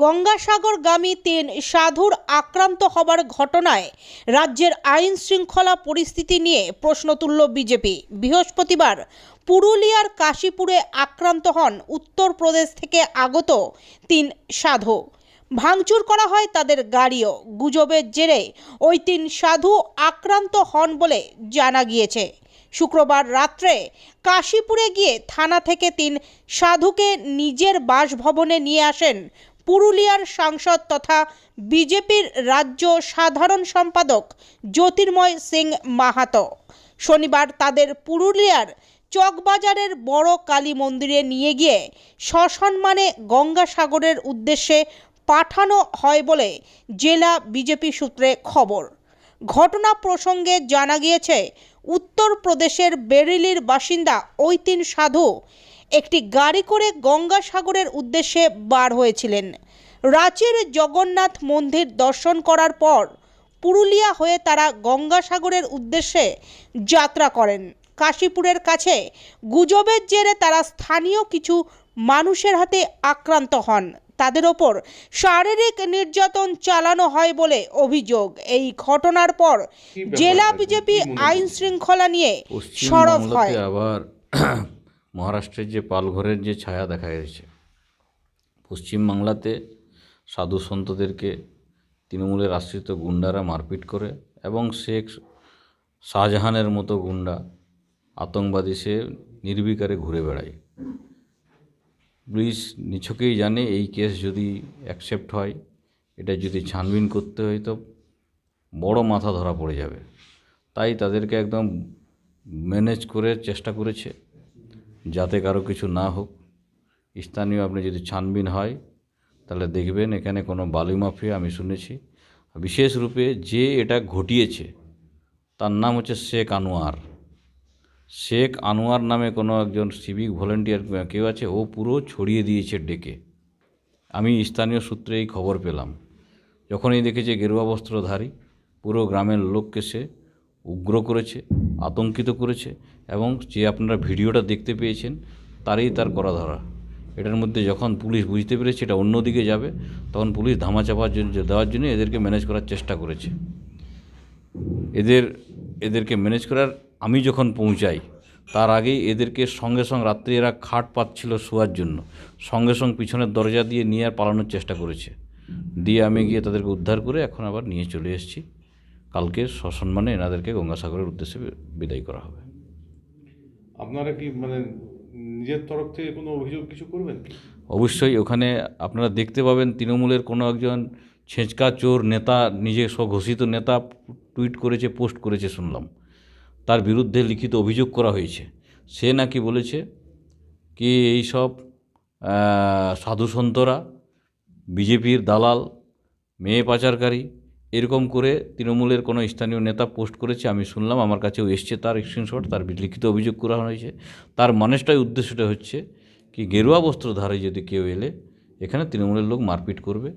গঙ্গাসাগরগামী তিন সাধুর আক্রান্ত হবার ঘটনায় রাজ্যের আইন শৃঙ্খলা পরিস্থিতি নিয়ে প্রশ্ন তুলল বিজেপি। বৃহস্পতিবার পুরুলিয়ার কাশীপুরে আক্রান্ত হন উত্তরপ্রদেশ থেকে আগত তিন সাধু। ভাঙচুর করা হয় তাদের গাড়িও। গুজবের জেরে ওই তিন সাধু আক্রান্ত হন বলে জানা গিয়েছে। শুক্রবার রাত্রে কাশীপুরে গিয়ে থানা থেকে তিন সাধুকে নিজের বাসভবনে নিয়ে আসেন পুরুলিয়ার সাংসদ তথা বিজেপির রাজ্য সাধারণ সম্পাদক জ্যোতির্ময় সিং মাহাতো। শনিবার তাদের পুরুলিয়ার চকবাজারের বড় কালী মন্দিরে নিয়ে গিয়ে সসম্মানে গঙ্গাসাগরের উদ্দেশ্যে পাঠানো হয় বলে জেলা বিজেপি সূত্রে খবর। ঘটনা প্রসঙ্গে জানা গিয়েছে, উত্তরপ্রদেশের বেরেলির বাসিন্দা ওই তিন সাধু একটি গাড়ি করে গঙ্গাসাগরের উদ্দেশ্যে বার হয়েছিলেন। রাঁচির জগন্নাথ মন্দির দর্শন করার পর পুরুলিয়া হয়ে তারা গঙ্গাসাগরের উদ্দেশ্যে যাত্রা করেন। কাশীপুরের কাছে গুজবের জেরে তারা স্থানীয় কিছু মানুষের হাতে আক্রান্ত হন। তাদের ওপর শারীরিক নির্যাতন চালানো হয় বলে অভিযোগ। এই ঘটনার পর জেলা বিজেপি আইন শৃঙ্খলা নিয়ে সরব হয়। আবার মহারাষ্ট্রের যে পালঘরের যে ছায়া দেখা গেছে পশ্চিমবাংলাতে সাধু সন্তদেরকে তৃণমূলের আশ্রিত গুন্ডারা মারপিট করে এবং শেখ শাহজাহানের মতো গুন্ডা আতঙ্কবাদী সে নির্বিকারে ঘুরে বেড়ায়। পুলিশ নিছকেই জানে এই কেস যদি অ্যাকসেপ্ট হয়, এটা যদি ছানবিন করতে হয় তো বড় মাথা ধরা পড়ে যাবে। তাই তাদেরকে একদম ম্যানেজ করে চেষ্টা করেছে। যাতে কারও কিছু না হোক। স্থানীয় আপনি যদি ছানবিন হয়, তাহলে দেখবেন এখানে কোনো বালি মাফিয়া আমি শুনেছি। বিশেষ রূপে যে এটা ঘটিয়েছে, তার নাম হচ্ছে শেখ আনোয়ার। শেখ আনোয়ার নামে কোনো একজন সিভিক ভলেন্টিয়ার কেউ আছে, ও পুরো ছড়িয়ে দিয়েছে ডেকে। আমি স্থানীয় সূত্রে এই খবর পেলাম। যখনই দেখেছে গেরুয়া বস্ত্রধারী, পুরো গ্রামের লোককে সে উগ্র করেছে। আতঙ্কিত করেছে এবং যে আপনারা ভিডিওটা দেখতে পেয়েছেন, তারই তার করা ধরা এটার মধ্যে যখন পুলিশ বুঝতে পেরেছে এটা অন্যদিকে যাবে, তখন পুলিশ ধামাচাপার জন্য, দেওয়ার জন্য এদেরকে ম্যানেজ করার চেষ্টা করেছে। এদের, এদেরকে ম্যানেজ করার, আমি যখন পৌঁছাই, তার আগেই এদেরকে সঙ্গে সঙ্গে রাত্রি এরা খাট পাচ্ছিল শোয়ার জন্য, সঙ্গে সঙ্গে পিছনের দরজা দিয়ে নিয়ে আর পালানোর চেষ্টা করেছে। দিয়ে আমি গিয়ে তাদেরকে উদ্ধার করে এখন আবার নিয়ে চলে এসেছি। কালকে সসম্মানে এনাদেরকে গঙ্গাসাগরের উদ্দেশ্যে বিদায় করা হবে। আপনারা কি মানে নিজের তরফ থেকে কোনো অভিযোগ কিছু করবেন? অবশ্যই ওখানে আপনারা দেখতে পাবেন তৃণমূলের কোনো একজন ছেঁচকা চোর নেতা নিজে স্বঘোষিত নেতা টুইট করেছে পোস্ট করেছে শুনলাম। তার বিরুদ্ধে লিখিত অভিযোগ করা হয়েছে। সে নাকি বলেছে কি এই সব সাধু সন্তরা বিজেপির দালাল মেয়ে পাচারকারী এরকম করে তৃণমূলের কোনো স্থানীয় নেতা পোস্ট করেছে, আমি শুনলাম, আমার কাছেও এসছে তার স্ক্রিনশট তার লিখিত অভিযোগ করা হয়েছে। তার মানুষটাই উদ্দেশ্যটা হচ্ছে কি, গেরুয়া বস্ত্রধারী যদি কেউ এলে, এখানে তৃণমূলের লোক মারপিট করবে।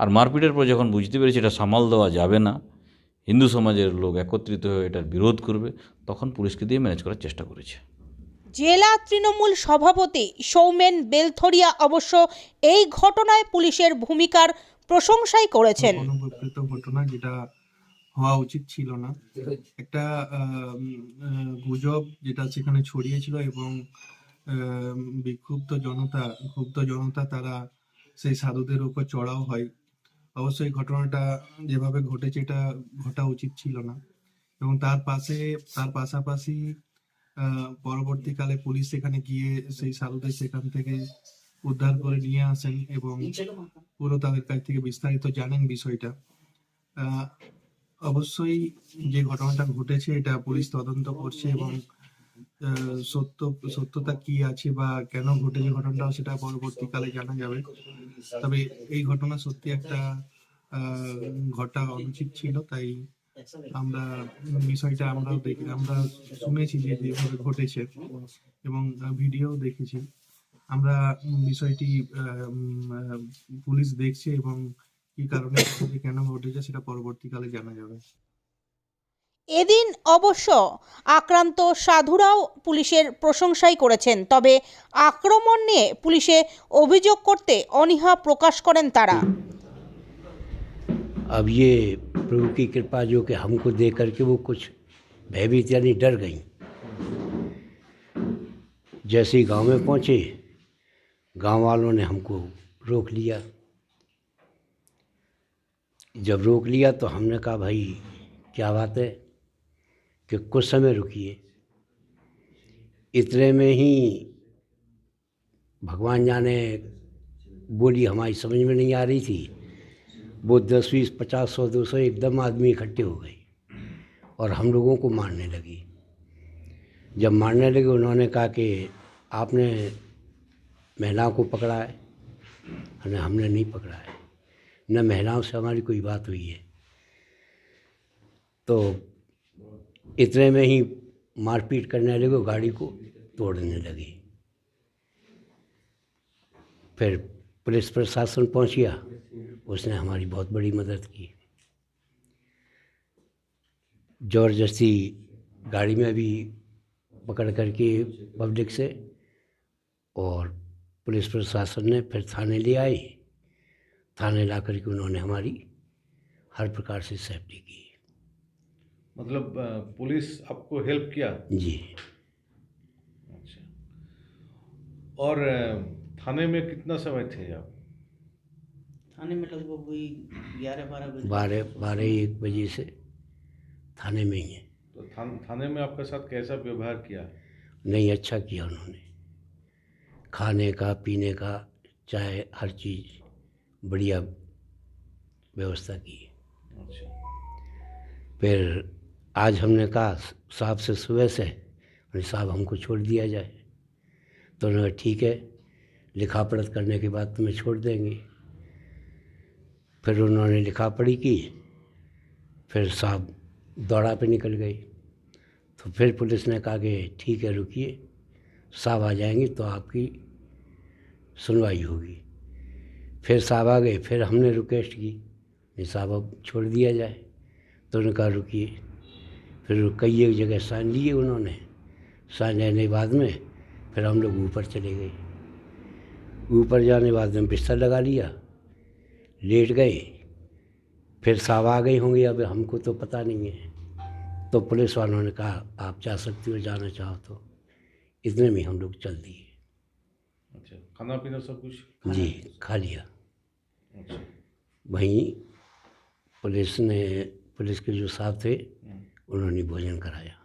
আর মারপিটের পর যখন বুঝতে পেরেছে এটা সামাল দেওয়া যাবে না, হিন্দু সমাজের লোক একত্রিত হয়ে এটার বিরোধ করবে, তখন পুলিশকে দিয়ে ম্যানেজ করার চেষ্টা করেছে। জেলা তৃণমূল সভাপতি সৌমেন বেলথরিয়া অবশ্য এই ঘটনায় পুলিশের ভূমিকার প্রশংসাই করেছেন। ঘটনা যেটা হওয়া উচিত ছিল না। একটা গুজব যেটা সেখানে ছড়িয়েছিল এবং বিক্ষুব্ধ জনতা, ক্ষুব্ধ জনতা তারা সেই সাধুদের উপর চড়াও হয়। অবশ্যই ঘটনাটা যেভাবে ঘটেছে এটা ঘটা উচিত ছিল না। এবং তার পাশে, তার পাশাপাশি পরবর্তীকালে পুলিশ সেখানে গিয়ে সেই সাধুদের সেখান থেকে উদ্ধার করে নিয়ে আসেন এবং পুরো তাদের কাছ থেকে বিস্তারিত জানেন বিষয়টা। অবশ্যই যে ঘটনাটা ঘটেছে এটা পুলিশ তদন্ত করছে এবং সত্য সত্যতা কি আছে বা কেন ঘটেছে ঘটনাটা সেটা পরবর্তীকালে জানা যাবে। তবে এই ঘটনা সত্যি একটা ঘটা অনুচিত ছিল তাই আমরা বিষয়টা আমরা দেখি আমরা শুনেছি যে যেভাবে ঘটেছে এবং ভিডিও দেখেছি। আমরা উম, বিষয়টি আহ, উম, আহ, পুলিশ দেখছে এবং কি কারণে ঘটেছে, কেন ঘটেছে সেটা পরবর্তীকালে জানা যাবে এদিন অবশ্য আক্রান্ত সাধুরাও পুলিশের প্রশংসাই করেছেন তবে আক্রমণ নিয়ে পুলিশে অভিযোগ করতে অনীহা প্রকাশ করেন তারা अब ये प्रभु की कृपा जो कि हमको देख करके वो कुछ भयभीत यानी डर गई जैसे ही गांव में पहुंचे गाँव वालों ने हमको रोक लिया। जब रोक लिया तो हमने कहा, भाई, क्या बात है कि कुछ समय रुकिए। इतने में ही भगवान जाने बोली, हमारी समझ में नहीं आ रही थी। वो दस, बीस, पचास, सौ, दो सौ एकदम आदमी इकट्ठे हो गए और हम लोगों को मारने लगी। जब मारने लगे, उन्होंने कहा कि आपने महिलाओं को पकड़ा है हमने हमने नहीं पकड़ा है। न महिलाओं से हमारी कोई बात हुई है। तो इतने में ही मारपीट करने लगे गाड़ी को तोड़ने लगी। फिर पुलिस प्रशासन पहुँच गया उसने हमारी बहुत बड़ी मदद की। ज़बरदस्ती गाड़ी में भी पकड़ करके पब्लिक से और पुलिस प्रशासन ने फिर थाने ले आई। थाने ला करके उन्होंने हमारी हर प्रकार से सेफ्टी की। मतलब पुलिस आपको हेल्प किया? जी। अच्छा। और थाने में कितना समय थे आप? थाने में लगभग वही ग्यारह बारह बजे। बारह बारह एक बजे से थाने में ही है। तो थान, थाने में आपके साथ कैसा व्यवहार किया? नहीं अच्छा किया उन्होंने। खाने का पीने का चाय हर चीज़ बढ़िया व्यवस्था की। अच्छा। फिर आज हमने कहा साहब से सुबह से बोले साहब हमको छोड़ दिया जाए। तो उन्होंने ठीक है लिखा पढ़त करने के बाद तुम्हें छोड़ देंगे। फिर उन्होंने लिखा पढ़ी की फिर साहब दौड़ा पे निकल गए। तो फिर पुलिस ने कहा कि ठीक है रुकिए। साहब आ जाएँगे तो आपकी सुनवाई होगी। फिर साहब आ गए, फिर हमने रिक्वेस्ट की नहीं साहब अब छोड़ दिया जाए। तो उन्होंने कहा, रुकिए। फिर कई एक जगह साइन लिए उन्होंने। साइन लेने के बाद में फिर हम लोग ऊपर चले गए। ऊपर जाने बाद में बिस्तर लगा लिया, लेट गए। फिर साहब आ गए होंगे, अब हमको तो पता नहीं है। तो पुलिस वालों ने कहा, आप जा सकते हो, जाना चाहो तो। इतने में हम लोग चल दिए। अच्छा खाना पीना सब कुछ जी खा लिया। अच्छा। वहीं पुलिस ने पुलिस के जो साथ थे उन्होंने भोजन कराया।